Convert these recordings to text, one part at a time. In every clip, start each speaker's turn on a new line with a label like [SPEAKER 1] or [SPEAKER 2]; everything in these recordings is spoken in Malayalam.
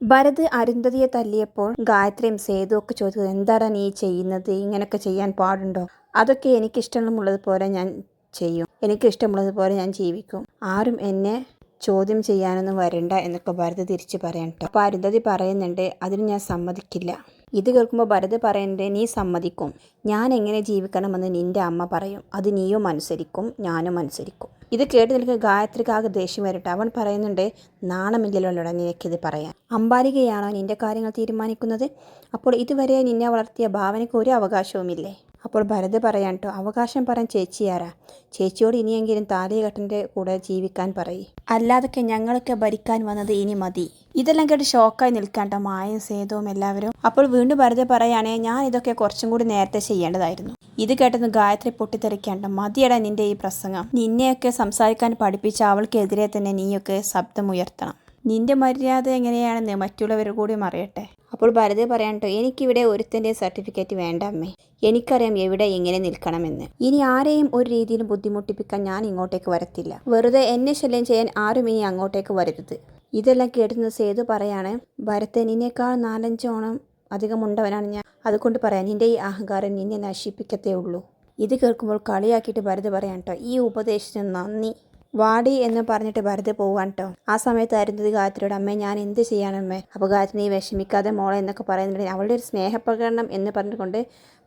[SPEAKER 1] ഭരത് അരുന്ധതിയെ തല്ലിയപ്പോൾ ഗായത്രിയും സേതു ഒക്കെ ചോദിച്ചത് എന്താണ് നീ ചെയ്യുന്നത്? ഇങ്ങനെയൊക്കെ ചെയ്യാൻ പാടുണ്ടോ? അതൊക്കെ എനിക്കിഷ്ടമുള്ളതുപോലെ ഞാൻ ചെയ്യും. എനിക്കിഷ്ടമുള്ളതുപോലെ ഞാൻ ജീവിക്കും. ആരും എന്നെ ചോദ്യം ചെയ്യാനൊന്നും വരണ്ട എന്നൊക്കെ ഭരത് തിരിച്ച് പറയാൻ അപ്പോൾ അരുന്ധതി പറയുന്നുണ്ട് അതിന് ഞാൻ സമ്മതിക്കില്ല. ഇത് കേൾക്കുമ്പോൾ ഭരത് പറയുന്നുണ്ട് നീ സമ്മതിക്കും. ഞാൻ എങ്ങനെ ജീവിക്കണമെന്ന് നിന്റെ അമ്മ പറയും. അത് നീയും അനുസരിക്കും ഞാനും അനുസരിക്കും. ഇത് കേട്ട് നിൽക്കുന്ന ഗായത്രിക്കാകെ ദേഷ്യം വരട്ടെ. അവൻ പറയുന്നുണ്ട് നാണമില്ലല്ലോടാ നിനക്കിത് പറയാൻ. അമ്പാലികയാണോ നിന്റെ കാര്യങ്ങൾ തീരുമാനിക്കുന്നത്? അപ്പോൾ ഇതുവരെ നിന്നെ വളർത്തിയ ഭാവനയ്ക്ക് ഒരു അവകാശവുമില്ലേ? അപ്പോൾ ഭരത് പറയാൻ കേട്ടോ അവകാശം പറയാൻ ചേച്ചിയാരാ? ചേച്ചിയോട് ഇനിയെങ്കിലും താലികെട്ടന്റെ കൂടെ ജീവിക്കാൻ പറയും. അല്ലാതൊക്കെ ഞങ്ങളൊക്കെ ഭരിക്കാൻ വന്നത് ഇനി മതി. ഇതെല്ലാം കേട്ട് ഷോക്കായി നിൽക്കാൻ കേട്ടോ മായും സേതവും എല്ലാവരും. അപ്പോൾ വീണ്ടും ഭരത് പറയുകയാണെ ഞാൻ ഇതൊക്കെ കുറച്ചും കൂടി നേരത്തെ ചെയ്യേണ്ടതായിരുന്നു. ഇത് കേട്ടെന്ന് ഗായത്രി പൊട്ടിത്തെറിക്കാണ്ട് മതിയടാ നിന്റെ ഈ പ്രസംഗം. നിന്നെയൊക്കെ സംസാരിക്കാൻ പഠിപ്പിച്ച അവൾക്കെതിരെ തന്നെ നീയൊക്കെ ശബ്ദമുയർത്തണം. നിന്റെ മര്യാദ എങ്ങനെയാണെന്ന് മറ്റുള്ളവർ കൂടി അറിയട്ടെ അപ്പോൾ ഭരത് പറയാൻ കേട്ടോ എനിക്കിവിടെ ഒരുത്തന്റെ സർട്ടിഫിക്കറ്റ് വേണ്ട അമ്മേ. എനിക്കറിയാം എവിടെ എങ്ങനെ നിൽക്കണമെന്ന്. ഇനി ആരെയും ഒരു രീതിയിലും ബുദ്ധിമുട്ടിപ്പിക്കാൻ ഞാൻ ഇങ്ങോട്ടേക്ക് വരത്തില്ല. വെറുതെ എന്നെ ശല്യം ചെയ്യാൻ ആരും ഇനി അങ്ങോട്ടേക്ക് വരരുത്. ഇതെല്ലാം കേട്ടുന്ന സേതു പറയാണ് ഭരത് നിന്നേക്കാൾ നാലഞ്ചോണം അധികമുണ്ടവനാണ് ഞാൻ. അതുകൊണ്ട് പറയാം നിന്റെ ഈ അഹങ്കാരം നിന്നെ നശിപ്പിക്കത്തേ ഉള്ളൂ. ഇത് കേൾക്കുമ്പോൾ കളിയാക്കിയിട്ട് ഭരത് പറയാൻ കേട്ടോ ഈ ഉപദേശത്തിന് നന്ദി. വാടി എന്ന് പറഞ്ഞിട്ട് ഭരത് പോവാൻ കേട്ടോ ആ സമയത്ത് അരുന്ധതി ഗായത്രിയോട് അമ്മേ ഞാൻ എന്ത് ചെയ്യാനമ്മേ? അപ്പോൾ ഗായത്രി നീ വിഷമിക്കാതെ മോളെ എന്നൊക്കെ പറയുന്നുണ്ട്. അവളുടെ ഒരു സ്നേഹപ്രകടനം എന്ന് പറഞ്ഞുകൊണ്ട്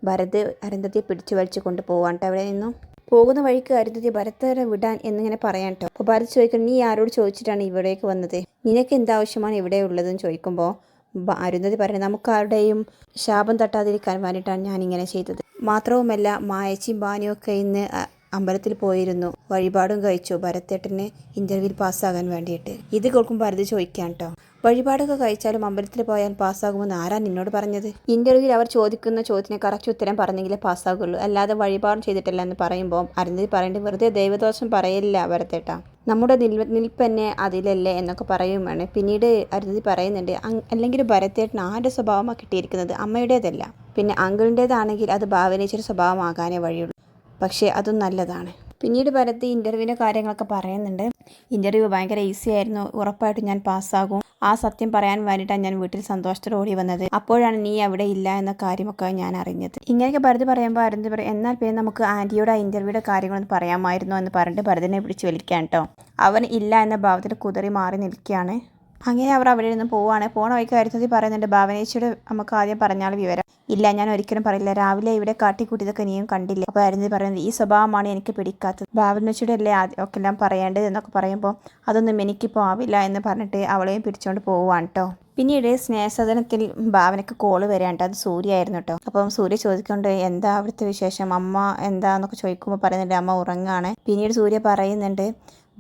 [SPEAKER 1] ഭരത് അരുന്ധതിയെ പിടിച്ചു വലിച്ചു കൊണ്ട് പോവാൻ കേട്ടോ അവിടെ നിന്നും? പോകുന്ന വഴിക്ക് അരുന്ധതി ഭരതരെ വിടാൻ എന്നിങ്ങനെ പറയാൻ കേട്ടോ അപ്പോൾ ഭരത് ചോദിക്കണം നീ ആരോട് ചോദിച്ചിട്ടാണ് ഇവിടേക്ക് വന്നത്? നിനക്ക് എന്താവശ്യമാണ് ഇവിടെ ഉള്ളതെന്ന് ചോദിക്കുമ്പോൾ അരുന്ധതി പറയുന്നത് നമുക്കാരുടെയും ശാപം തട്ടാതിരിക്കാൻ വേണ്ടിയിട്ടാണ് ഞാനിങ്ങനെ ചെയ്തത്. മാത്രവുമല്ല മായച്ചിയും ബാനിയും ഒക്കെ ഇന്ന് അമ്പലത്തിൽ പോയിരുന്നു. വഴിപാടും കഴിച്ചു. ഭരത്തേട്ടനെ ഇന്റർവ്യൂവിൽ പാസ്സാകാൻ വേണ്ടിയിട്ട്. ഇത് കേൾക്കും ഭരത് ചോദിക്കാൻ കേട്ടോ വഴിപാടൊക്കെ കഴിച്ചാലും അമ്പലത്തിൽ പോയാൽ പാസ്സാകുമെന്ന് ആരാ നിന്നോട് പറഞ്ഞത്? ഇന്റർവ്യൂവിൽ അവർ ചോദിക്കുന്ന ചോദ്യത്തിന് കറക്റ്റ് ഉത്തരം പറഞ്ഞെങ്കിലേ പാസ്സാകുള്ളൂ. അല്ലാതെ വഴിപാടും ചെയ്തിട്ടില്ല എന്ന് പറയുമ്പോൾ അരുന്ധതി പറയേണ്ടത് വെറുതെ ദൈവദോഷം പറയില്ല വരത്തേട്ട നമ്മുടെ നിൽ നിൽപ്പന്നെ അതിലല്ലേ എന്നൊക്കെ പറയുമാണ് പിന്നീട് അരുന്ധതി പറയുന്നുണ്ട് അല്ലെങ്കിൽ ഭരത്തേട്ടന് ആരുടെ സ്വഭാവമാണ് കിട്ടിയിരിക്കുന്നത്? അമ്മയുടേതല്ല. പിന്നെ അങ്കിളിന്റേതാണെങ്കിൽ അത് ഭാവനേച്ചൊരു സ്വഭാവമാകാനേ വഴിയുള്ളൂ. പക്ഷേ അതും നല്ലതാണ്. പിന്നീട് ഭരത് ഇന്റർവ്യൂവിന്റെ കാര്യങ്ങളൊക്കെ പറയുന്നുണ്ട്. ഇന്റർവ്യൂ ഭയങ്കര ഈസി ആയിരുന്നു. ഉറപ്പായിട്ടും ഞാൻ പാസ്സാകും. ആ സത്യം പറയാൻ വേണ്ടിയിട്ടാണ് ഞാൻ വീട്ടിൽ സന്തോഷത്തോടെ ഓടി വന്നത്. അപ്പോഴാണ് നീ അവിടെ ഇല്ല എന്ന കാര്യമൊക്കെ ഞാൻ അറിഞ്ഞത്. ഇങ്ങനെയൊക്കെ ഭരത് പറയുമ്പോൾ അരുന്ന് പറയും എന്നാൽ പിന്നെ നമുക്ക് ആന്റിയോട് ആ ഇന്റർവ്യൂയുടെ കാര്യങ്ങളൊന്ന് പറയാമായിരുന്നു എന്ന് പറഞ്ഞിട്ട് ഭരതിനെ പിടിച്ച് വലിക്കാൻ കേട്ടോ അവൻ ഇല്ല എന്ന ഭാവത്തിൽ കുതറി മാറി നിൽക്കുകയാണ്. അങ്ങനെ അവർ അവിടെ നിന്ന് പോവുകയാണ്. പോണ വഴിക്ക് അരുന്ധതി പറയുന്നുണ്ട് ഭാവനേച്ചിയോട് നമുക്ക് ആദ്യം പറഞ്ഞാൽ വിവരം. ഇല്ല ഞാൻ ഒരിക്കലും പറയില്ല. രാവിലെ ഇവിടെ കാട്ടിക്കൂട്ടിയതൊക്കെ നീയും കണ്ടില്ല. അപ്പോൾ അരുന്ന് പറയുന്നത് ഈ സ്വഭാവമാണ് എനിക്ക് പിടിക്കാത്തത്. ഭാവനേച്ചിയുടെ അല്ലേ ഒക്കെ എല്ലാം പറയേണ്ടത്? എന്നൊക്കെ പറയുമ്പോൾ അതൊന്നും എനിക്കിപ്പോൾ ആവില്ല എന്ന് പറഞ്ഞിട്ട് അവളെയും പിടിച്ചുകൊണ്ട് പോവുകയാണ് കേട്ടോ പിന്നീട് സ്നേഹസദനത്തിൽ ഭാവനയ്ക്ക് കോൾ വരാണ്ട് അത് സൂര്യായിരുന്നു കേട്ടോ അപ്പം സൂര്യ ചോദിക്കൊണ്ട് എന്താ അവിടുത്തെ വിശേഷം? അമ്മ എന്താന്നൊക്കെ ചോദിക്കുമ്പോൾ പറയുന്നുണ്ട് അമ്മ ഉറങ്ങാണ്. പിന്നീട് സൂര്യ പറയുന്നുണ്ട്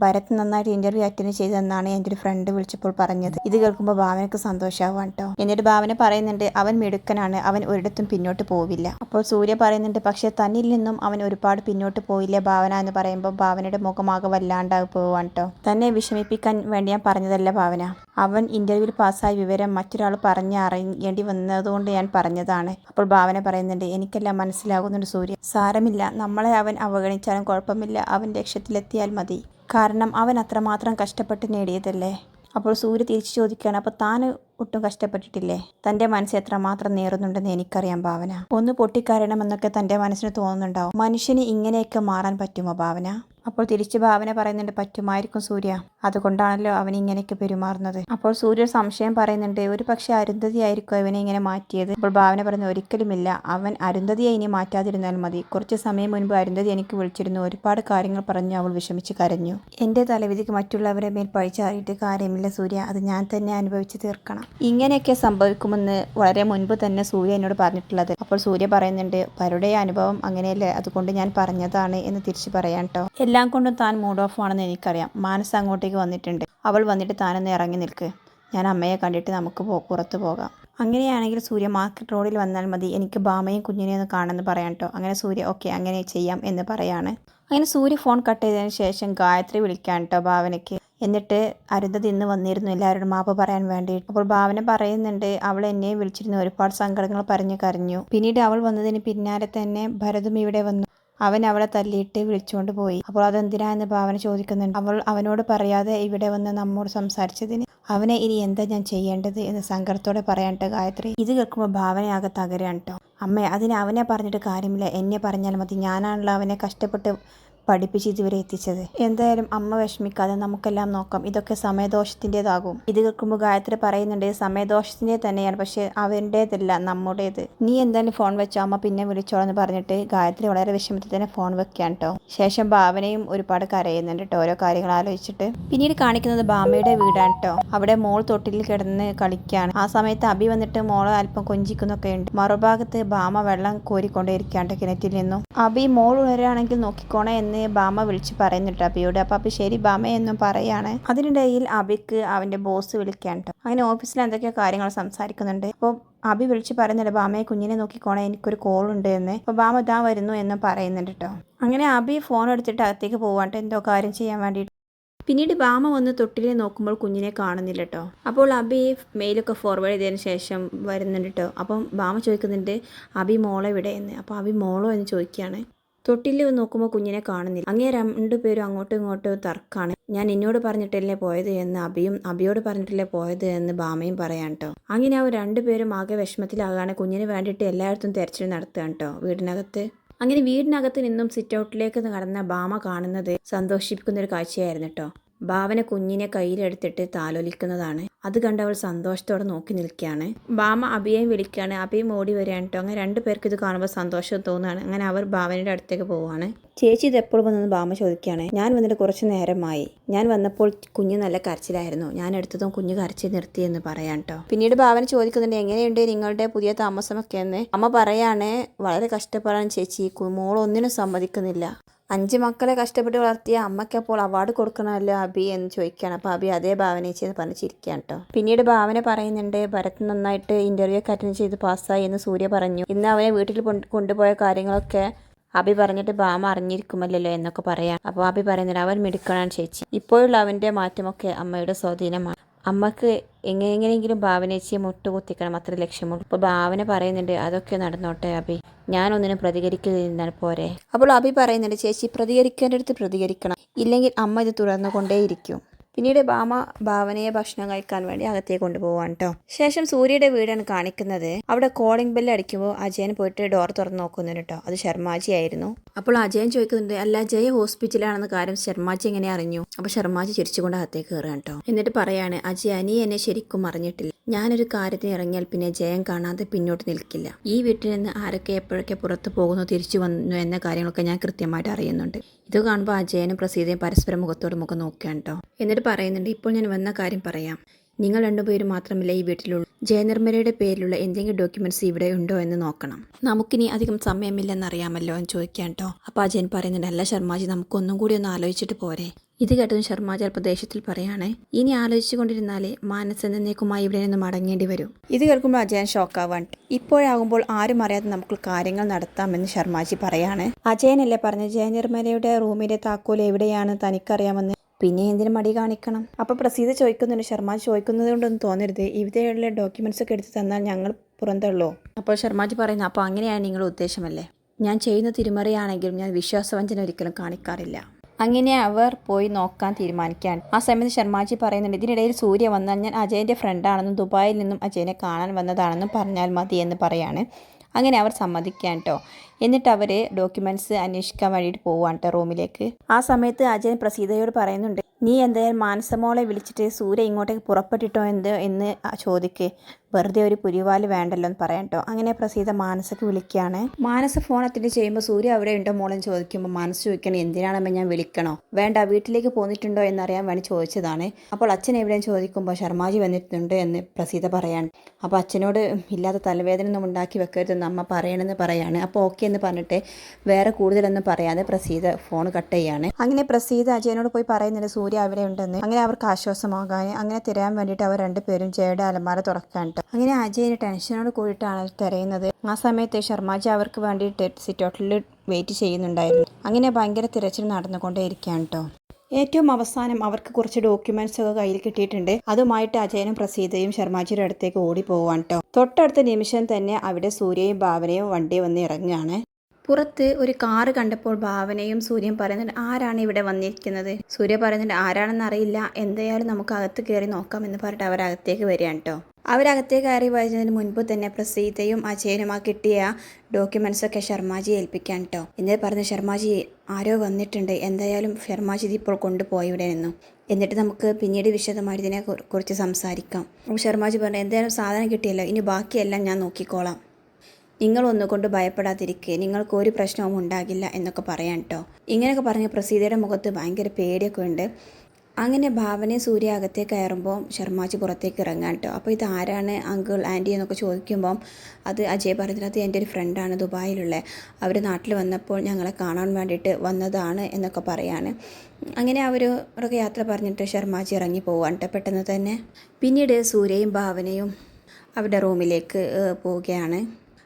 [SPEAKER 1] ഭരത് നന്നായിട്ട് ഇന്റർവ്യൂ അറ്റൻഡ് ചെയ്തെന്നാണ് എന്റെ ഒരു ഫ്രണ്ട് വിളിച്ചപ്പോൾ പറഞ്ഞത്. ഇത് കേൾക്കുമ്പോൾ ഭാവനക്ക് സന്തോഷമാവാൻ കേട്ടോ എന്നിട്ട് ഭാവന പറയുന്നുണ്ട് അവൻ മിടുക്കനാണ് അവൻ ഒരിടത്തും പിന്നോട്ട് പോവില്ല. അപ്പോൾ സൂര്യ പറയുന്നുണ്ട് പക്ഷേ തന്നിൽ നിന്നും അവൻ ഒരുപാട് പിന്നോട്ട് പോയില്ല ഭാവന എന്ന് പറയുമ്പോൾ ഭാവനയുടെ മുഖമാകെ വല്ലാണ്ടായി പോവാൻ കേട്ടോ തന്നെ വിഷമിപ്പിക്കാൻ വേണ്ടി ഞാൻ പറഞ്ഞതല്ല ഭാവന. അവൻ ഇന്റർവ്യൂവിൽ പാസ്സായ വിവരം മറ്റൊരാൾ പറഞ്ഞ് അറിയേണ്ടി വന്നതുകൊണ്ട് ഞാൻ പറഞ്ഞതാണ്. അപ്പോൾ ഭാവന പറയുന്നുണ്ട് എനിക്കെല്ലാം മനസ്സിലാകുന്നുണ്ട് സൂര്യ. സാരമില്ല നമ്മളെ അവൻ അവഗണിച്ചാലും കുഴപ്പമില്ല. അവൻ ലക്ഷ്യത്തിലെത്തിയാൽ മതി. കാരണം അവൻ അത്രമാത്രം കഷ്ടപ്പെട്ട് നേടിയതല്ലേ? അപ്പോൾ സൂര്യ തിരിച്ചു ചോദിക്കുകയാണ് അപ്പോൾ താൻ ഒട്ടും കഷ്ടപ്പെട്ടിട്ടില്ലേ? തന്റെ മനസ്സ് എത്രമാത്രം നേറുന്നുണ്ടെന്ന് എനിക്കറിയാം ഭാവന. ഒന്ന് പൊട്ടിക്കരണമെന്നൊക്കെ തന്റെ മനസ്സിന് തോന്നുന്നുണ്ടാവും. മനുഷ്യന് ഇങ്ങനെയൊക്കെ മാറാൻ പറ്റുമോ ഭാവന? അപ്പോൾ തിരിച്ച് ഭാവന പറയുന്നുണ്ട് പറ്റുമായിരിക്കും സൂര്യ. അതുകൊണ്ടാണല്ലോ അവൻ ഇങ്ങനെയൊക്കെ പെരുമാറുന്നത്. അപ്പോൾ സൂര്യ സംശയം പറയുന്നുണ്ട് ഒരു പക്ഷേ അരുന്ധതി ആയിരിക്കും അവനെ ഇങ്ങനെ മാറ്റിയത്. അപ്പോൾ ഭാവന പറയുന്നത് ഒരിക്കലുമില്ല. അവൻ അരുന്ധതിയെ ഇനി മാറ്റാതിരുന്നാൽ മതി. കുറച്ച് സമയം മുൻപ് അരുന്ധതി എനിക്ക് വിളിച്ചിരുന്നു. ഒരുപാട് കാര്യങ്ങൾ പറഞ്ഞു. അവൾ വിഷമിച്ച് കരഞ്ഞു. എന്റെ തലവിധിക്ക് മറ്റുള്ളവരെ മേൽ പഴിച്ചാറിയിട്ട് കാര്യമില്ല സൂര്യ. അത് ഞാൻ തന്നെ അനുഭവിച്ച് തീർക്കണം. ഇങ്ങനെയൊക്കെ സംഭവിക്കുമെന്ന് വളരെ മുൻപ് തന്നെ സൂര്യ എന്നോട് പറഞ്ഞിട്ടുള്ളത്. അപ്പോൾ സൂര്യ പറയുന്നുണ്ട് പരുടെ അനുഭവം അങ്ങനെയല്ലേ? അതുകൊണ്ട് ഞാൻ പറഞ്ഞതാണ് എന്ന് തിരിച്ചു പറയാൻ കേട്ടോ എല്ലാം കൊണ്ടും താൻ മൂഡ് ഓഫ് ആണെന്ന് എനിക്കറിയാം. മാനസ് അങ്ങോട്ടേക്ക് വന്നിട്ടുണ്ട്. അവൾ വന്നിട്ട് താനൊന്ന് ഇറങ്ങി നിൽക്ക്. ഞാൻ അമ്മയെ കണ്ടിട്ട് നമുക്ക് പോ പുറത്തു പോകാം. അങ്ങനെയാണെങ്കിൽ സൂര്യ മാർക്കറ്റ് റോഡിൽ വന്നാൽ മതി. എനിക്ക് ബാമയും കുഞ്ഞിനെയും ഒന്ന് കാണുമെന്ന് പറയാം കേട്ടോ അങ്ങനെ സൂര്യ ഓക്കെ അങ്ങനെ ചെയ്യാം എന്ന് പറയാണ്. അങ്ങനെ സൂര്യ ഫോൺ കട്ട് ചെയ്തതിന് ശേഷം ഗായത്രി വിളിക്കാൻ കേട്ടോ ഭാവനയ്ക്ക്. എന്നിട്ട് അരുന്ധതി ഇന്ന് വന്നിരുന്നു എല്ലാവരോടും മാപ്പ് പറയാൻ വേണ്ടി അപ്പോൾ ഭാവന പറയുന്നുണ്ട് അവൾ എന്നെ വിളിച്ചിരുന്നു. ഒരുപാട് സങ്കടങ്ങൾ പറഞ്ഞു കരഞ്ഞു. പിന്നീട് അവൾ വന്നതിന് പിന്നാലെ തന്നെ ഭരതും ഇവിടെ വന്നു. അവൻ അവളെ തല്ലിയിട്ട് വിളിച്ചുകൊണ്ട് പോയി. അപ്പോൾ അതെന്തിനാന്ന് ഭാവന ചോദിക്കുന്നുണ്ട്. അവൾ അവനോട് പറയാതെ ഇവിടെ വന്ന് നമ്മോട് സംസാരിച്ചതിന് അവനെ ഇനി എന്താ ഞാൻ ചെയ്യേണ്ടത് എന്ന് സങ്കടത്തോടെ പറയാനിട്ട് ഗായത്രി. ഇത് കേൾക്കുമ്പോൾ ഭാവനയാകെ തകരാണ് കേട്ടോ അമ്മേ അതിന് അവനെ പറഞ്ഞിട്ട് കാര്യമില്ല. എന്നെ പറഞ്ഞാൽ മതി. ഞാനാണല്ലോ അവനെ കഷ്ടപ്പെട്ട് പഠിപ്പിച്ച് ഇതുവരെ എത്തിച്ചത്. എന്തായാലും അമ്മ വിഷമിക്കാതെ നമുക്കെല്ലാം നോക്കാം. ഇതൊക്കെ സമയദോഷത്തിന്റെതാകും. ഇത് കേൾക്കുമ്പോൾ ഗായത്രി പറയുന്നുണ്ട് സമയദോഷത്തിന്റെ തന്നെയാണ് പക്ഷേ അവരുടേതല്ല നമ്മുടേത്. നീ എന്തായാലും ഫോൺ വെച്ചോ അമ്മ പിന്നെ വിളിച്ചോളെന്ന് പറഞ്ഞിട്ട് ഗായത്രി വളരെ വിഷമത്തിൽ തന്നെ ഫോൺ വെക്കുകയാണ് കേട്ടോ ശേഷം ഭാവനയും ഒരുപാട് കരയുന്നുണ്ട് കേട്ടോ ഓരോ കാര്യങ്ങൾ ആലോചിച്ചിട്ട്. പിന്നീട് കാണിക്കുന്നത് ബാമയുടെ വീടാണ് കേട്ടോ അവിടെ മോൾ തൊട്ടിൽ കിടന്ന് കളിക്കുകയാണ് ആ സമയത്ത് അബി വന്നിട്ട് മോളെ അല്പം കൊഞ്ചിക്കുന്നൊക്കെ ഉണ്ട്. മറുഭാഗത്ത് ബാമ വെള്ളം കോരിക്കൊണ്ടേയിരിക്കാണ്ട് കിണറ്റിൽ നിന്നും. അബി മോൾ ഉണരാണെങ്കിൽ നോക്കിക്കോണേ എന്ന് ബാമ വിളിച്ച് പറയുന്നുണ്ട് അബിയോട്. അപ്പൊ അബി ശരി ബാമ എന്നും പറയാണ്. അതിനിടയിൽ അബിക്ക് അവന്റെ ബോസ് വിളിക്കാൻ കേട്ടോ അങ്ങനെ ഓഫീസിൽ എന്തൊക്കെയോ കാര്യങ്ങൾ സംസാരിക്കുന്നുണ്ട്. അപ്പോൾ അബി വിളിച്ച് പറയുന്നുണ്ട് ബാമയെ കുഞ്ഞിനെ നോക്കിക്കോണേ എനിക്കൊരു കോൾ ഉണ്ട് എന്ന്. അപ്പോൾ ബാമ ഇതാ വരുന്നു എന്ന് പറയുന്നുണ്ട് കേട്ടോ അങ്ങനെ അബി ഫോൺ എടുത്തിട്ട് അകത്തേക്ക് പോവാണ്ട് എന്തോ കാര്യം ചെയ്യാൻ വേണ്ടിയിട്ട്. പിന്നീട് ബാമ വന്ന് തൊട്ടിലെ നോക്കുമ്പോൾ കുഞ്ഞിനെ കാണുന്നില്ല കേട്ടോ അപ്പോൾ അബി മെയിലൊക്കെ ഫോർവേഡ് ചെയ്തതിന് ശേഷം വരുന്നുണ്ട് കേട്ടോ അപ്പം ബാമ ചോദിക്കുന്നുണ്ട് അബി മോളെ എന്ന്. അപ്പോൾ അബി മോളോ എന്ന് ചോദിക്കുകയാണ്. തൊട്ടിൽ നോക്കുമ്പോൾ കുഞ്ഞിനെ കാണുന്നില്ല. അങ്ങേ രണ്ടുപേരും അങ്ങോട്ടും ഇങ്ങോട്ടും തർക്കാണ്. ഞാൻ എന്നോട് പറഞ്ഞിട്ടല്ലേ പോയത് എന്ന് അബിയും അബിയോട് പറഞ്ഞിട്ടല്ലേ പോയത് എന്ന് ബാമയും പറയാൻ കേട്ടോ അങ്ങനെ അവർ രണ്ടുപേരും ആകെ വിഷമത്തിലാകാണ്. കുഞ്ഞിന് വേണ്ടിയിട്ട് എല്ലായിടത്തും തെരച്ചിൽ നടത്തുകയാണ് കേട്ടോ വീടിനകത്ത്. അങ്ങനെ വീടിനകത്ത് നിന്നും സിറ്റ് ഔട്ടിലേക്ക് കടന്ന ബാമ കാണുന്നത് സന്തോഷിപ്പിക്കുന്ന ഒരു കാഴ്ചയായിരുന്നു കേട്ടോ ഭാവന കുഞ്ഞിനെ കയ്യിലെടുത്തിട്ട് താലോലിക്കുന്നതാണ്. അത് കണ്ട് അവൾ സന്തോഷത്തോടെ നോക്കി നിൽക്കുകയാണ്. ഭാമ അഭിയെയും വിളിക്കുകയാണ്. അഭിയും ഓടി വരികയാണ് കേട്ടോ. അങ്ങനെ രണ്ടു പേർക്ക് ഇത് കാണുമ്പോൾ സന്തോഷം തോന്നുകയാണ്. അങ്ങനെ അവർ ഭാവനയുടെ അടുത്തേക്ക് പോവുകയാണ്. ചേച്ചി ഇത് എപ്പോൾ വന്നെന്ന് ഭാമ ചോദിക്കുകയാണ്. ഞാൻ വന്നിട്ട് കുറച്ച് നേരമായി. ഞാൻ വന്നപ്പോൾ കുഞ്ഞ് നല്ല കരച്ചിലായിരുന്നു. ഞാൻ എടുത്തതും കുഞ്ഞ് കരച്ചിൽ നിർത്തി എന്ന് പറയാൻ കേട്ടോ. പിന്നീട് ഭാവന ചോദിക്കുന്നുണ്ട് എങ്ങനെയുണ്ട് നിങ്ങളുടെ പുതിയ താമസമൊക്കെ? എന്ന്. അമ്മ പറയാണ് വളരെ കഷ്ടപ്പാടാണ് ചേച്ചി. മോൾ ഒന്നിനും സമ്മതിക്കുന്നില്ല. അഞ്ച് മക്കളെ കഷ്ടപ്പെട്ട് വളർത്തിയ അമ്മയ്ക്ക് അപ്പോൾ അവാർഡ് കൊടുക്കണമല്ലോ അബി എന്ന് ചോദിക്കുകയാണ്. അപ്പോൾ അബി അതേ ഭാവന ചെയ്ത് പറഞ്ഞ് ചിരിക്കുകയാണ് കേട്ടോ. പിന്നീട് ഭാവന പറയുന്നുണ്ട് ഭരത് നന്നായിട്ട് ഇന്റർവ്യൂ ഒക്കെ അറ്റൻഡ് ചെയ്ത് പാസ്സായി എന്ന് സൂര്യ പറഞ്ഞു. ഇന്ന് അവനെ വീട്ടിൽ കൊണ്ടുപോയ കാര്യങ്ങളൊക്കെ അബി പറഞ്ഞിട്ട് ബാമ അറിഞ്ഞിരിക്കുമല്ലോ എന്നൊക്കെ പറയാം. അപ്പോൾ അബി പറയുന്നുണ്ട് അവൻ മിടുക്കണാണ് ചേച്ചി. ഇപ്പോഴുള്ള അവന്റെ മാറ്റമൊക്കെ അമ്മയുടെ സ്വാധീനമാണ്. അമ്മയ്ക്ക് എങ്ങനെയെങ്കിലും ഭാവനേച്ചിയെ മുട്ടുകുത്തിക്കണം. അത്ര ലക്ഷ്യമുള്ളൂ. അപ്പോൾ ഭാവന പറയുന്നുണ്ട് അതൊക്കെ നടന്നോട്ടെ ഞാൻ ഞാനൊന്നിനും പ്രതികരിക്കുന്നതിരുന്നാൽ പോരെ. അപ്പോൾ അഭി പറയുന്നുണ്ട് ചേച്ചി പ്രതികരിക്കേണ്ടടുത്ത് പ്രതികരിക്കണം. ഇല്ലെങ്കിൽ അമ്മ ഇത് തുടർന്നുകൊണ്ടേയിരിക്കും. പിന്നീട് ഭാമ ഭാവനയെ ഭക്ഷണം കഴിക്കാൻ വേണ്ടി അകത്തേക്ക് കൊണ്ടുപോവാണ് കേട്ടോ ശേഷം സൂര്യയുടെ വീടാണ് കാണിക്കുന്നത്. അവിടെ കോളിംഗ് ബെല്ല് അടിക്കുമ്പോൾ അജയൻ പോയിട്ട് ഡോർ തുറന്ന് നോക്കുന്നുണ്ട് കേട്ടോ അത് ശർമാജി ആയിരുന്നു. അപ്പോൾ അജയൻ ചോദിക്കുന്നുണ്ട് അല്ല ജയ ഹോസ്പിറ്റലാണെന്ന കാര്യം ശർമാജി എങ്ങനെ അറിഞ്ഞു? അപ്പോൾ ശർമാജി ചിരിച്ചുകൊണ്ട് അകത്തേക്ക് കയറുകയാണ് കേട്ടോ എന്നിട്ട് പറയാണ് അജയ അനി എന്നെ ശരിക്കും അറിഞ്ഞിട്ടില്ല. ഞാനൊരു കാര്യത്തിന് ഇറങ്ങിയാൽ പിന്നെ ജയം കാണാതെ പിന്നോട്ട് നിൽക്കില്ല. ഈ വീട്ടിൽ നിന്ന് ആരൊക്കെ എപ്പോഴൊക്കെ പുറത്ത് പോകുന്നു തിരിച്ചു വന്നു എന്ന കാര്യങ്ങളൊക്കെ ഞാൻ കൃത്യമായിട്ട് അറിയുന്നുണ്ട്. ഇത് കാണുമ്പോൾ അജയനും പ്രസീതയും പരസ്പരം മുഖത്തോട് മുഖം നോക്കുകയാണ് കേട്ടോ എന്നിട്ട് പറയുന്നുണ്ട്. ഇപ്പോൾ ഞാൻ വന്ന കാര്യം പറയാം. നിങ്ങൾ രണ്ടുപേരും മാത്രമല്ല ഈ വീട്ടിലുള്ളൂ. ജയനിർമ്മലയുടെ പേരിലുള്ള എന്തെങ്കിലും ഡോക്യുമെന്റ്സ് ഇവിടെ ഉണ്ടോ എന്ന് നോക്കണം. നമുക്കിനി അധികം സമയമില്ലെന്നറിയാമല്ലോ എന്ന് ചോദിക്കാൻ കേട്ടോ. അപ്പോൾ അജയൻ പറയുന്നുണ്ട് അല്ല ശർമാജി നമുക്കൊന്നും കൂടി ഒന്ന് ആലോചിച്ചിട്ട് പോരെ. ഇത് കേട്ടതും ശർമാജി ദേഷ്യത്തിൽ പറയാണ് ഇനി ആലോചിച്ചു കൊണ്ടിരുന്നാലേ മാനസ് എന്നേക്കുമായി ഇവിടെ നിന്ന് മടങ്ങേണ്ടി വരും. ഇത് കേൾക്കുമ്പോൾ അജയൻ ഷോക്കാവാൻ ഇപ്പോഴാകുമ്പോൾ ആരും അറിയാതെ നമുക്ക് കാര്യങ്ങൾ നടത്താമെന്ന് ശർമാജി പറയാണ്. അജയനല്ലേ പറഞ്ഞ ജയനിർമ്മലയുടെ റൂമിന്റെ താക്കോൽ എവിടെയാണ്? തനിക്കറിയാമെന്ന് പിന്നെ എന്തിനു മടി കാണിക്കണം? അപ്പോൾ പ്രസീത ചോദിക്കുന്നുണ്ട് ശർമാജി ചോദിക്കുന്നത് കൊണ്ടൊന്നും തോന്നരുത്. ഇവിടെയുള്ള ഡോക്യുമെന്റ്സ് ഒക്കെ എടുത്ത് തന്നാൽ ഞങ്ങൾ പുറന്തള്ളോ? അപ്പോൾ ശർമാജി പറയുന്നത് അപ്പോൾ അങ്ങനെയാണ് നിങ്ങളുടെ ഉദ്ദേശമല്ലേ? ഞാൻ ചെയ്യുന്ന തിരുമറിയാണെങ്കിലും ഞാൻ വിശ്വാസവഞ്ചന ഒരിക്കലും കാണിക്കാറില്ല. അങ്ങനെ അവർ പോയി നോക്കാൻ തീരുമാനിക്കാൻ ആ സമയത്ത് ശർമാജി പറയുന്നുണ്ട് ഇതിനിടയിൽ സൂര്യ വന്നാൽ ഞാൻ അജയന്റെ ഫ്രണ്ടാണെന്നും ദുബായിൽ നിന്നും അജയനെ കാണാൻ വന്നതാണെന്നും പറഞ്ഞാൽ മതി എന്ന് പറയാണ്. അങ്ങനെ അവർ സമ്മതിക്കാൻ കേട്ടോ എന്നിട്ട് അവർ ഡോക്യുമെന്റ്സ് അന്വേഷിക്കാൻ വേണ്ടിയിട്ട് പോവാണ് കേട്ടോ റൂമിലേക്ക്. ആ സമയത്ത് അജയൻ പ്രസീതയോട് പറയുന്നുണ്ട് നീ എന്തായാലും മാനസമോളെ വിളിച്ചിട്ട് സൂര്യ ഇങ്ങോട്ടേക്ക് പുറപ്പെട്ടിട്ടോ എന്ത്? എന്ന് ചോദിക്ക്. വെറുതെ ഒരു പുരിവാൽ വേണ്ടല്ലോ എന്ന് പറയാം കേട്ടോ അങ്ങനെ പ്രസീത മാനസക്ക് വിളിക്കുകയാണ് മാനസ ഫോൺ അറ്റൻഡ് ചെയ്യുമ്പോൾ സൂര്യ അവിടെ ഉണ്ടോ മോളെന്ന് ചോദിക്കുമ്പോൾ മനസ്സ് ചോദിക്കണം എന്തിനാണെന്ന് ഞാൻ വിളിക്കണോ? വേണ്ട വീട്ടിലേക്ക് പോന്നിട്ടുണ്ടോ എന്നറിയാൻ വേണ്ടി ചോദിച്ചതാണ്. അപ്പോൾ അച്ഛൻ എവിടെയും ചോദിക്കുമ്പോൾ ശർമാജി വന്നിട്ടുണ്ട് എന്ന് പ്രസീത പറയാൻ അപ്പോൾ അച്ഛനോട് ഇല്ലാത്ത തലവേദന ഒന്നും ഉണ്ടാക്കി വെക്കരുതെന്ന് അമ്മ പറയണമെന്ന് പറയാണ്. അപ്പോൾ ഓക്കെ എന്ന് പറഞ്ഞിട്ട് വേറെ കൂടുതലൊന്നും പറയാതെ പ്രസീത ഫോൺ കട്ട് ചെയ്യാണ്. അങ്ങനെ പ്രസീത അജയനോട് പോയി പറയുന്നുണ്ട് സൂര്യ അവിടെ ഉണ്ടെന്ന്. അങ്ങനെ അവർക്ക് ആശ്വാസമാകാൻ അങ്ങനെ തിരയാൻ വേണ്ടിയിട്ട് അവർ രണ്ടുപേരും ജയയുടെ അലമാര തുറക്കാൻ ട്ടോ. അങ്ങനെ അജയന് ടെൻഷനോട് കൂടിയിട്ടാണ് തിരയുന്നത്. ആ സമയത്ത് ശർമാജി അവർക്ക് വേണ്ടിയിട്ട് സിറ്റോട്ടിൽ വെയിറ്റ് ചെയ്യുന്നുണ്ടായിരുന്നു. അങ്ങനെ ഭയങ്കര തിരച്ചിൽ നടന്നുകൊണ്ടേയിരിക്കുകയാണ് കേട്ടോ. ഏറ്റവും അവസാനം അവർക്ക് കുറച്ച് ഡോക്യുമെന്റ്സ് ഒക്കെ കയ്യിൽ കിട്ടിയിട്ടുണ്ട്. അതുമായിട്ട് അജയനും പ്രസീതയും ശർമാജിയുടെ അടുത്തേക്ക് ഓടി പോവാൻ കേട്ടോ. തൊട്ടടുത്ത നിമിഷം തന്നെ അവിടെ സൂര്യയും ഭാവനയും വണ്ടി വന്ന് ഇറങ്ങുകയാണ്. പുറത്ത് ഒരു കാറ് കണ്ടപ്പോൾ ഭാവനയും സൂര്യൻ പറയുന്നുണ്ട് ആരാണ് ഇവിടെ വന്നിരിക്കുന്നത്? സൂര്യ പറയുന്നുണ്ട് ആരാണെന്ന് അറിയില്ല. എന്തായാലും നമുക്ക് അകത്ത് കയറി നോക്കാം എന്ന് പറഞ്ഞിട്ട് അവരകത്തേക്ക് വരികയാണ് കേട്ടോ അവരകത്തേക്ക് കയറി വരുന്നതിന് മുൻപ് തന്നെ പ്രസീതയും അജയനും ആ കിട്ടിയ ഡോക്യുമെന്റ്സ് ഒക്കെ ശർമാജി ഏൽപ്പിക്കാൻ കേട്ടോ എന്നിട്ട് പറഞ്ഞു ശർമാജി ആരോ വന്നിട്ടുണ്ട്. എന്തായാലും ശർമാജി ഇത് ഇപ്പോൾ കൊണ്ടുപോയി ഇവിടെ നിന്നു. എന്നിട്ട് നമുക്ക് പിന്നീട് വിശദമായിട്ട് ഇതിനെ കുറിച്ച് സംസാരിക്കാം. ശർമാജി പറഞ്ഞു എന്തായാലും സാധനം കിട്ടിയല്ലോ. ഇനി ബാക്കിയെല്ലാം ഞാൻ നോക്കിക്കോളാം. നിങ്ങൾ ഒന്നുകൊണ്ട് ഭയപ്പെടാതിരിക്കുക നിങ്ങൾക്ക് ഒരു പ്രശ്നവും ഉണ്ടാകില്ല എന്നൊക്കെ പറയാൻ കേട്ടോ ഇങ്ങനെയൊക്കെ പറഞ്ഞ് പ്രസീതയുടെ മുഖത്ത് ഭയങ്കര പേടിയൊക്കെ ഉണ്ട്. അങ്ങനെ ഭാവനയും സൂര്യ അകത്തേക്ക് കയറുമ്പോൾ ശർമാജി പുറത്തേക്ക് ഇറങ്ങാൻ കേട്ടോ അപ്പോൾ ഇത് ആരാണ് അങ്കിൾ ആന്റി എന്നൊക്കെ ചോദിക്കുമ്പം അത് അജയ് പറയുന്നത് എന്റെ ഒരു ഫ്രണ്ടാണ് ദുബായിലുള്ള. അവർ നാട്ടിൽ വന്നപ്പോൾ ഞങ്ങളെ കാണാൻ വേണ്ടിയിട്ട് വന്നതാണ് എന്നൊക്കെ പറയാണ്. അങ്ങനെ അവരൊക്കെ യാത്ര പറഞ്ഞിട്ട് ശർമാജി ഇറങ്ങി പോവാൻ കേട്ടോ പെട്ടെന്ന് തന്നെ. പിന്നീട് സൂര്യയും ഭാവനയും അവരുടെ റൂമിലേക്ക് പോവുകയാണ്.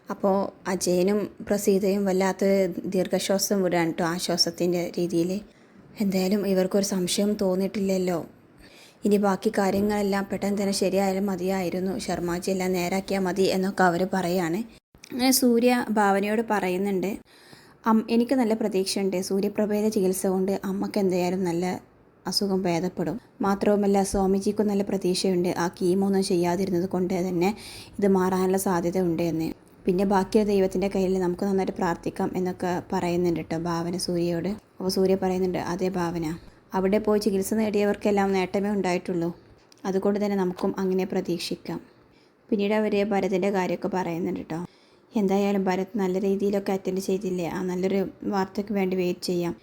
[SPEAKER 1] അപ്പോൾ അജയനും പ്രസീതയും വല്ലാത്ത ദീർഘശ്വാസം വിടാൻ കേട്ടോ ആശ്വാസത്തിന്റെ രീതിയിൽ എന്തായാലും ഇവർക്കൊരു സംശയം തോന്നിയിട്ടില്ലല്ലോ. ഇനി ബാക്കി കാര്യങ്ങളെല്ലാം പെട്ടെന്ന് തന്നെ ശരിയായാലും മതിയായിരുന്നു. ശർമാജി എല്ലാം നേരാക്കിയാൽ മതി എന്നൊക്കെ അവർ പറയാണ്. അങ്ങനെ സൂര്യ ഭാവനയോട് പറയുന്നുണ്ട് അം എനിക്ക് നല്ല പ്രതീക്ഷയുണ്ട്. സൂര്യപ്രഭയുടെ ചികിത്സ കൊണ്ട് അമ്മയ്ക്ക് എന്തായാലും നല്ല അസുഖം ഭേദപ്പെടും. മാത്രവുമല്ല സ്വാമിജിക്കും നല്ല പ്രതീക്ഷയുണ്ട്. ആ കീമൊന്നും ചെയ്യാതിരുന്നത് കൊണ്ട് തന്നെ ഇത് മാറാനുള്ള സാധ്യത ഉണ്ട് എന്ന്. പിന്നെ ബാക്കിയുള്ള ദൈവത്തിന്റെ കയ്യിൽ നമുക്ക് നന്നായിട്ട് പ്രാർത്ഥിക്കാം എന്നൊക്കെ പറയുന്നുണ്ട് കേട്ടോ ഭാവന സൂര്യയോട്. അപ്പോൾ സൂര്യ പറയുന്നുണ്ട് അതേ ഭാവന അവിടെ പോയി ചികിത്സ നേടിയവർക്കെല്ലാം നേട്ടമേ ഉണ്ടായിട്ടുള്ളൂ. അതുകൊണ്ട് തന്നെ നമുക്കും അങ്ങനെ പ്രതീക്ഷിക്കാം. പിന്നീട് അവർ ഭരതിന്റെ കാര്യമൊക്കെ പറയുന്നുണ്ട് കേട്ടോ എന്തായാലും ഭരത് നല്ല രീതിയിലൊക്കെ അറ്റൻഡ് ചെയ്തില്ലേ? ആ നല്ലൊരു വാർത്തയ്ക്ക് വേണ്ടി വെയിറ്റ് ചെയ്യാം.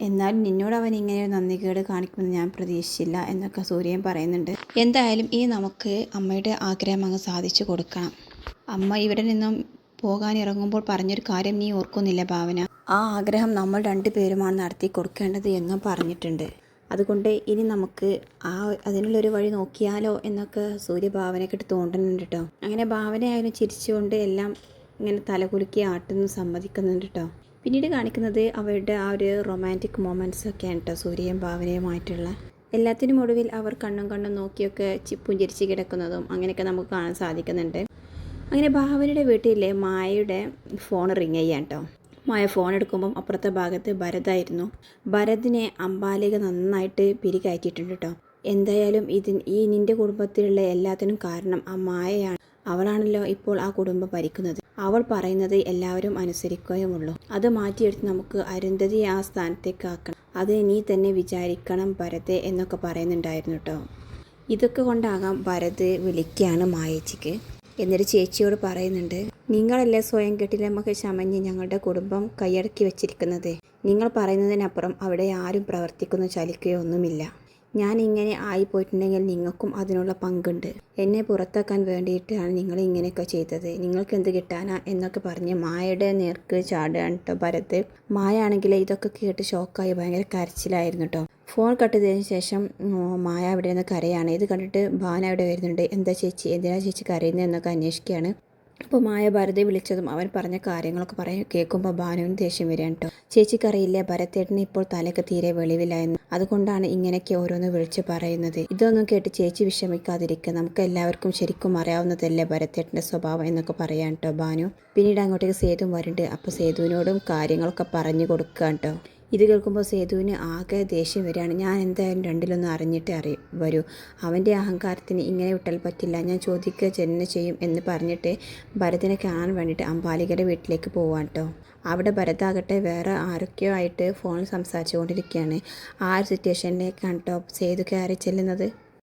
[SPEAKER 1] എന്നാലും നിന്നോട് അവൻ ഇങ്ങനെ ഒരു നന്ദികേട് കാണിക്കുമെന്ന് ഞാൻ പ്രതീക്ഷിച്ചില്ല എന്നൊക്കെ സൂര്യൻ പറയുന്നുണ്ട്. എന്തായാലും ഈ നമുക്ക് അമ്മയുടെ ആഗ്രഹം അങ്ങ് സാധിച്ചു കൊടുക്കണം. അമ്മ ഇവിടെ നിന്നും പോകാൻ ഇറങ്ങുമ്പോൾ പറഞ്ഞൊരു കാര്യം നീ ഓർക്കുന്നില്ല ഭാവന. ആ ആഗ്രഹം നമ്മൾ രണ്ടുപേരുമാണ് നടത്തി കൊടുക്കേണ്ടത് എന്നും പറഞ്ഞിട്ടുണ്ട്. അതുകൊണ്ട് ഇനി നമുക്ക് ആ അതിനുള്ളൊരു വഴി നോക്കിയാലോ എന്നൊക്കെ സൂര്യ ഭാവനക്കിട്ട് തോണ്ടുന്നുണ്ട് കേട്ടോ അങ്ങനെ ഭാവനയായാലും ചിരിച്ചുകൊണ്ട് എല്ലാം ഇങ്ങനെ തലകുലുക്കി ആട്ടുന്നു സമ്മതിക്കുന്നുണ്ട് കേട്ടോ പിന്നീട് കാണിക്കുന്നത് അവരുടെ ആ ഒരു റൊമാന്റിക് മൊമെന്റ്സ് കേട്ടോ സൂര്യയും ഭാവനയുമായിട്ടുള്ള. എല്ലാത്തിനും ഒടുവിൽ അവർ കണ്ണും കണ്ണും നോക്കിയൊക്കെ ചിപ്പും ചിരിച്ച് കിടക്കുന്നതും അങ്ങനെയൊക്കെ നമുക്ക് കാണാൻ സാധിക്കുന്നുണ്ട്. അങ്ങനെ ഭാവനയുടെ വീട്ടിലെ മായയുടെ ഫോൺ റിങ് ചെയ്യാൻ കേട്ടോ മായ ഫോൺ എടുക്കുമ്പം അപ്പുറത്തെ ഭാഗത്ത് ഭരതായിരുന്നു. ഭരതിനെ അമ്പാലിക നന്നായിട്ട് പിരികയറ്റിയിട്ടുണ്ട് കേട്ടോ എന്തായാലും ഇതി ഈ നിന്റെ കുടുംബത്തിലുള്ള എല്ലാത്തിനും കാരണം ആ മായയാണ്. അവളാണല്ലോ ഇപ്പോൾ ആ കുടുംബം ഭരിക്കുന്നത്. അവൾ പറയുന്നത് എല്ലാവരും അനുസരിക്കുകയുമുള്ളൂ. അത് മാറ്റിയെടുത്ത് നമുക്ക് അരുന്ധതി ആ സ്ഥാനത്തേക്ക് ആക്കണം. അത് നീ തന്നെ വിചാരിക്കണം ഭരതെ എന്നൊക്കെ പറയുന്നുണ്ടായിരുന്നു കേട്ടോ ഇതൊക്കെ കൊണ്ടാകാം ഭരത് വിളിക്കുകയാണ് മായേച്ചിക്ക്. എന്നിട്ട് ചേച്ചിയോട് പറയുന്നുണ്ട്. നിങ്ങളല്ലേ സ്വയം കെട്ടിലമ്മക്ക് ചമഞ്ഞ് ഞങ്ങളുടെ കുടുംബം കൈയടക്കി വെച്ചിരിക്കുന്നത്? നിങ്ങൾ പറയുന്നതിനപ്പുറം അവിടെ ആരും പ്രവർത്തിക്കുന്ന ചലിക്കുകയോ ഒന്നുമില്ല. ഞാൻ ഇങ്ങനെ ആയിപ്പോയിട്ടുണ്ടെങ്കിൽ നിങ്ങൾക്കും അതിനുള്ള പങ്കുണ്ട്. എന്നെ പുറത്താക്കാൻ വേണ്ടിയിട്ടാണ് നിങ്ങൾ ഇങ്ങനെയൊക്കെ ചെയ്തത്. നിങ്ങൾക്ക് എന്ത് കിട്ടാനാ? എന്നൊക്കെ പറഞ്ഞ് മായയുടെ നേർക്ക് ചാടുകയാണ് കേട്ടോ ഭരത്. മായ ആണെങ്കിൽ ഇതൊക്കെ കേട്ട് ഷോക്കായി ഭയങ്കര കരച്ചിലായിരുന്നു കേട്ടോ. ഫോൺ കട്ട് ചെയ്തതിന് ശേഷം മായ അവിടെ നിന്ന് കരയാണ്. ഇത് കണ്ടിട്ട് ഭാന അവിടെ വരുന്നുണ്ട്. എന്താ ചേച്ചി? എന്തിനാ ചേച്ചി കരയുന്നത് എന്നൊക്കെ അന്വേഷിക്കുകയാണ്. അപ്പോൾ മായ ഭരതെ വിളിച്ചതും അവൻ പറഞ്ഞ കാര്യങ്ങളൊക്കെ പറയും കേൾക്കുമ്പോൾ ഭാനുവിന് ദേഷ്യം വരികയാണ് കേട്ടോ. ചേച്ചിക്കറിയില്ലേ ഭരത്തേട്ടന് ഇപ്പോൾ തലയ്ക്ക് തീരെ വെളിവില്ല എന്ന്. അതുകൊണ്ടാണ് ഇങ്ങനെയൊക്കെ ഓരോന്ന് വിളിച്ച് പറയുന്നത്. ഇതൊന്നും കേട്ട് ചേച്ചി വിഷമിക്കാതിരിക്കുക. നമുക്ക് എല്ലാവർക്കും ശരിക്കും അറിയാവുന്നതല്ലേ ഭരത്തേട്ടന്റെ സ്വഭാവം എന്നൊക്കെ പറയാൻ കേട്ടോ ഭാനു. പിന്നീട് അങ്ങോട്ടേക്ക് സേതു വരുന്നുണ്ട്. അപ്പോൾ സേതുവിനോടും കാര്യങ്ങളൊക്കെ പറഞ്ഞു കൊടുക്കുക കേട്ടോ. ഇത് കേൾക്കുമ്പോൾ സേതുവിന് ആകെ ദേഷ്യം വരികയാണ്. ഞാൻ എന്തായാലും രണ്ടിലൊന്നും അറിഞ്ഞിട്ട് അറി വരൂ. അവന്റെ അഹങ്കാരത്തിന് ഇങ്ങനെ വിട്ടാൽ പറ്റില്ല. ഞാൻ ചോദിക്കുക തന്നെ ചെയ്യും എന്ന് പറഞ്ഞിട്ട് ഭരതിനെ കാണാൻ വേണ്ടിയിട്ട് അമ്പാലികയുടെ വീട്ടിലേക്ക് പോവാൻ കേട്ടോ അവിടെ ഭരതാകട്ടെ വേറെ ആരൊക്കെയോ ആയിട്ട് ഫോണിൽ സംസാരിച്ചുകൊണ്ടിരിക്കുകയാണ് ആ ഒരു സിറ്റുവേഷനിലേക്കാണ് കേട്ടോ സേതു കയറി ചെല്ലുന്നത്.